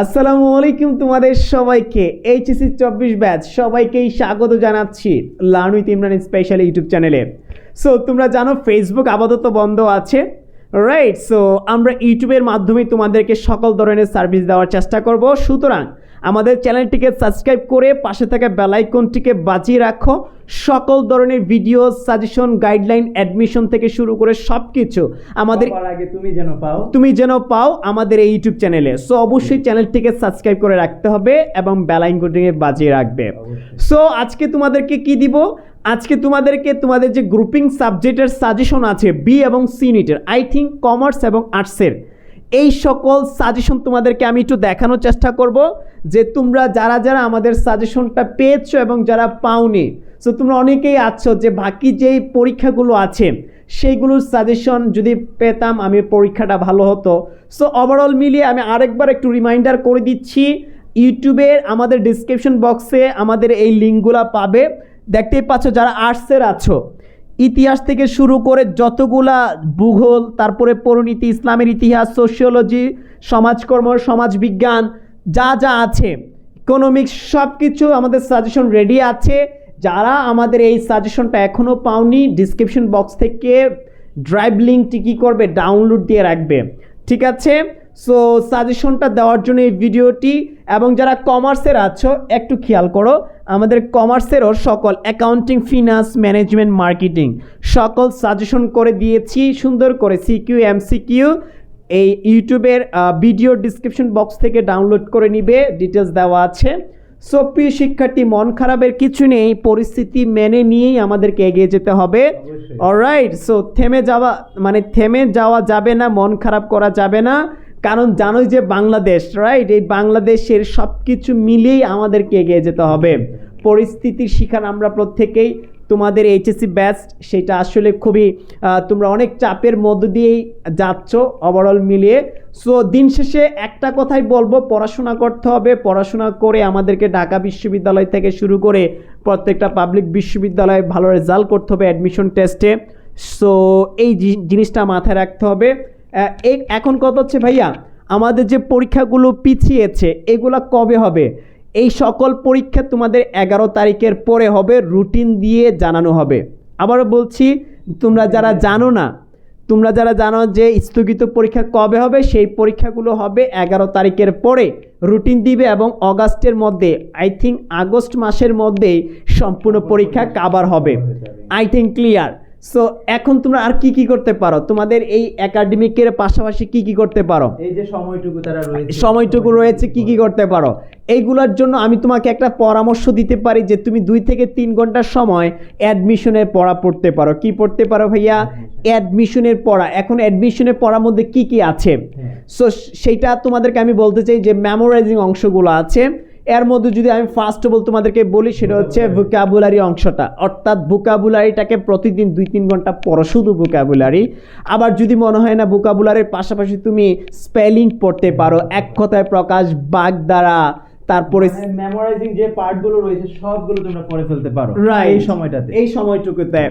আসসালামু আলাইকুম তোমাদের সবাইকে, এইচএসসি চব্বিশ ব্যাচ সবাইকেই স্বাগত জানাচ্ছি learn with Imran special YouTube চ্যানেলে সো তোমরা জানো ফেসবুক আপাতত বন্ধ আছে রাইট সো আমরা ইউটিউবের মাধ্যমে তোমাদেরকে সকল ধরনের সার্ভিস দেওয়ার চেষ্টা করব। সুতরাং আমাদের চ্যানেলটিকে সাবস্ক্রাইব করে পাশে থাকা বেলাইকনটিকে বাজিয়ে রাখো। সকল ধরনের ভিডিও সাজেশন গাইডলাইন অ্যাডমিশন থেকে শুরু করে সব কিছু আমাদের আগে তুমি যেন পাও। তুমি যেন পাও আমাদের এই ইউটিউব চ্যানেলে সো অবশ্যই চ্যানেলটিকে সাবস্ক্রাইব করে রাখতে হবে এবং বেলাইকনটিকে বাজিয়ে রাখবে। সো আজকে তোমাদেরকে কি দিব? আজকে তোমাদেরকে তোমাদের যে গ্রুপিং সাবজেক্টের সাজেশন আছে বি এবং সি ইউনিটের আই থিঙ্ক কমার্স এবং আর্টসের এই সকল সাজেশন তোমাদেরকে আমি একটু দেখানোর চেষ্টা করব যে তোমরা যারা যারা আমাদের সাজেশনটা পেয়েছ এবং যারা পাওনি সো তোমরা অনেকেই আছো যে বাকি যেই পরীক্ষাগুলো আছে, সেইগুলোর সাজেশন যদি পেতাম আমি পরীক্ষাটা ভালো হতো। সো ওভারঅল মিলিয়ে আমি আরেকবার একটু রিমাইন্ডার করে দিচ্ছি ইউটিউবের আমাদের ডিসক্রিপশন বক্সে আমাদের এই লিঙ্কগুলো পাবে। দেখতেই পাচ্ছ যারা আর্টসের আছো ইতিহাস থেকে শুরু করে যতগুলা ভূগোল, তারপরে পরিণীতি, ইসলামের ইতিহাস সোশিওলজি সমাজকর্ম, সমাজবিজ্ঞান, যা যা আছে ইকোনমিক্স সব কিছু আমাদের সাজেশন রেডি আছে। যারা আমাদের এই সাজেশনটা এখনও পাওনি ডিসক্রিপশন বক্স থেকে ড্রাইভ লিঙ্কটি কী করবে ডাউনলোড দিয়ে রাখবে। ঠিক আছে? সো সাজেশনটা দেওয়ার জন্য এই ভিডিওটি এবং যারা কমার্সের আছো একটু খেয়াল করো আমাদের কমার্সেরও সকল অ্যাকাউন্টিং ফিনান্স ম্যানেজমেন্ট মার্কেটিং সকল সাজেশন করে দিয়েছি সুন্দর করে সিকিউ এমসিকিউ এই ইউটিউবের ভিডিও ডিসক্রিপশন বক্স থেকে ডাউনলোড করে নিবে ডিটেলস দেওয়া আছে। সো প্রিয় শিক্ষার্থী মন খারাপের কিছু নেই পরিস্থিতি মেনে নিয়েই আমাদেরকে এগিয়ে যেতে হবে। অলরাইট সো থেমে যাওয়া মানে থেমে যাওয়া যাবে না মন খারাপ করা যাবে না। কারণ জানোই যে বাংলাদেশ রাইট এই বাংলাদেশের সব কিছু মিলিয়েই আমাদেরকে এগিয়ে যেতে হবে। পরিস্থিতির শিকার আমরা প্রত্যেকেই। তোমাদের এইচএসসি ব্যাস্ট সেটা আসলে খুবই তোমরা অনেক চাপের মধ্য দিয়েই যাচ্ছ ওভারঅল মিলিয়ে। সো দিন শেষে একটা কথাই বলব, পড়াশোনা করতে হবে। পড়াশোনা করে আমাদেরকে ঢাকা বিশ্ববিদ্যালয় থেকে শুরু করে প্রত্যেকটা পাবলিক বিশ্ববিদ্যালয়ে ভালো রেজাল্ট করতে হবে অ্যাডমিশন টেস্টে সো এই জিনিসটা মাথায় রাখতে হবে। এখন কথা হচ্ছে, ভাইয়া, আমাদের যে পরীক্ষাগুলো পিছিয়েছে, এগুলা কবে হবে? এই সকল পরীক্ষা তোমাদের এগারো তারিখের পরে হবে, রুটিন দিয়ে জানানো হবে। আবারও বলছি, তোমরা যারা জানো না, তোমরা যারা জানো যে স্থগিত পরীক্ষা কবে হবে, সেই পরীক্ষাগুলো হবে এগারো তারিখের পরে। রুটিন দিবে এবং অগাস্টের মধ্যে আই থিঙ্ক আগস্ট মাসের মধ্যেই সম্পূর্ণ পরীক্ষা কাবার হবে। আই থিঙ্ক ক্লিয়ার সো এখন তোমরা আর কি কি করতে পারো? তোমাদের এই একাডেমিকের পাশাপাশি কি কি করতে পারো? এই যে সময়টুকু তারা রয়েছে সময়টুকু রয়েছে কি কি করতে পারো? এইগুলোর জন্য আমি তোমাকে একটা পরামর্শ দিতে পারি যে তুমি দুই থেকে তিন ঘণ্টার সময় অ্যাডমিশনের পড়া পড়তে পারো। কি পড়তে পারো ভাইয়া? অ্যাডমিশনের পড়া। এখন অ্যাডমিশনের পড়ার মধ্যে কি কি আছে? হ্যাঁ। সো সেইটা তোমাদেরকে আমি বলতে চাই যে মেমোরাইজিং অংশগুলো আছে। এর মধ্যে যদি আমি ফার্স্ট অফ অল তোমাদেরকে বলি সেটা হচ্ছে ভোকাবুলারি অংশটা। অর্থাৎ ভোকাবুলারিটাকে প্রতিদিন দুই তিন ঘণ্টা পড়ো শুধু ভোকাবুলারি আবার যদি মনে হয় না ভোকাবুলারির পাশাপাশি তুমি স্পেলিং পড়তে পারো এক কথায় প্রকাশ বাগধারা তারপরে মেমোরাইজিং যে পার্টগুলো রয়েছে সবগুলো তোমরা পড়ে ফেলতে পারো. এই সময়টাতে। এই সময়টুকুতে।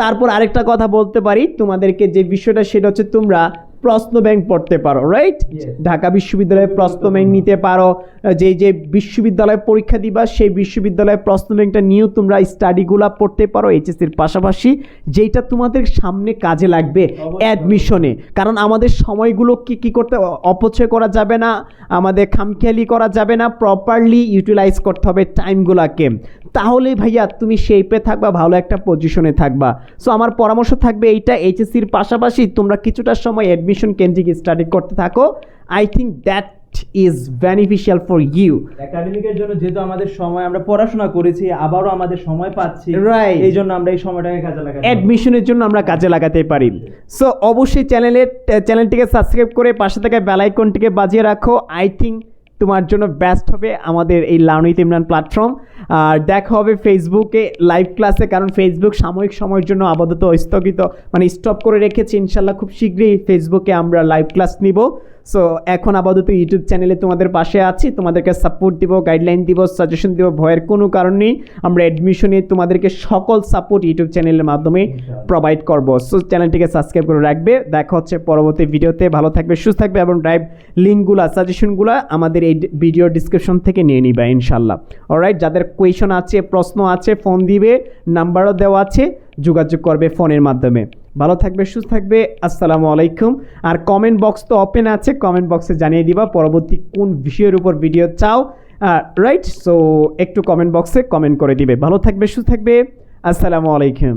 তারপর আরেকটা কথা বলতে পারি তোমাদেরকে যে বিষয়টা সেটা হচ্ছে তোমরা প্রশ্ন ব্যাংক পড়তে পারো রাইট ঢাকা বিশ্ববিদ্যালয়ে প্রশ্ন ব্যাংক নিতে পারো যে যে বিশ্ববিদ্যালয়ে পরীক্ষা দিবা সেই বিশ্ববিদ্যালয়ে প্রশ্ন ব্যাংকটা নিয়েও তোমরা স্টাডিগুলা পড়তে পারো এইচএসসির পাশাপাশি যেটা তোমাদের সামনে কাজে লাগবে অ্যাডমিশনে কারণ আমাদের সময়গুলো কি কি করতে অপচয় করা যাবে না আমাদের খামখেয়ালি করা যাবে না প্রপারলি ইউটিলাইজ করতে হবে টাইমগুলোকে তাহলে ভাইয়া তুমি শেপে থাকবা ভালো একটা পজিশনে থাকবা। সো আমার পরামর্শ থাকবে এইটা এইচএসসির পাশাপাশি তোমরা কিছুটা সময় অ্যাডমিশন কেন্দ্রিক স্টাডি করতে থাকো। I think that is beneficial for you একাডেমিকের জন্য যেহেতু আমাদের সময় আমরা পড়াশোনা করেছি আবারও আমাদের সময় পাচ্ছি Right. এই জন্য আমরা এই সময়টাকে কাজে লাগাই অ্যাডমিশনের জন্য আমরা কাজে লাগাতে পারি। সো অবশ্যই চ্যানেলের চ্যানেলটিকে সাবস্ক্রাইব করে পাশে থাকা বেলাইকনটিকে বাজিয়ে রাখো। আই থিঙ্ক তোমার জন্য বেস্ট হবে আমাদের এই লাউনিত ইমরান প্ল্যাটফর্ম আর দেখা হবে ফেসবুকে লাইভ ক্লাসে কারণ ফেসবুক সাময়িক সময়ের জন্য আপাতত স্থগিত মানে স্টপ করে রেখেছি। ইনশাল্লাহ খুব শীঘ্রই ফেসবুকে আমরা লাইভ ক্লাস নিব। সো এখন আপাতত ইউটিউব চ্যানেলে তোমাদের পাশে আছি। তোমাদেরকে সাপোর্ট দিব গাইডলাইন দিব সাজেশন দিব ভয়ের কোনো কারণ নেই। আমরা অ্যাডমিশনে তোমাদেরকে সকল সাপোর্ট ইউটিউব চ্যানেলের মাধ্যমে প্রোভাইড করব। সো চ্যানেলটিকে সাবস্ক্রাইব করে রাখবে। দেখা হচ্ছে পরবর্তী ভিডিওতে ভালো থাকবে সুস্থ থাকবে এবং ড্রাইভ লিঙ্কগুলো সাজেশনগুলো আমাদের এই ভিডিও ডিসক্রিপশন থেকে নিয়ে নিবে ইনশাল্লাহ অলরাইট যাদের কোয়েশন আছে প্রশ্ন আছে ফোন দিবে নাম্বারও দেওয়া আছে। যোগাযোগ করবে ফোনের মাধ্যমে। ভালো থাকবে, সুস্থ থাকবে, আসসালামু আলাইকুম। আর কমেন্ট বক্স তো ওপেন আছে কমেন্ট বক্সে জানিয়ে দিবা পরবর্তী কোন বিষয়ের উপর ভিডিও চাও। রাইট সো একটু কমেন্ট বক্সে কমেন্ট করে দিবে। ভালো থাকবে, সুস্থ থাকবে, আসসালামু আলাইকুম।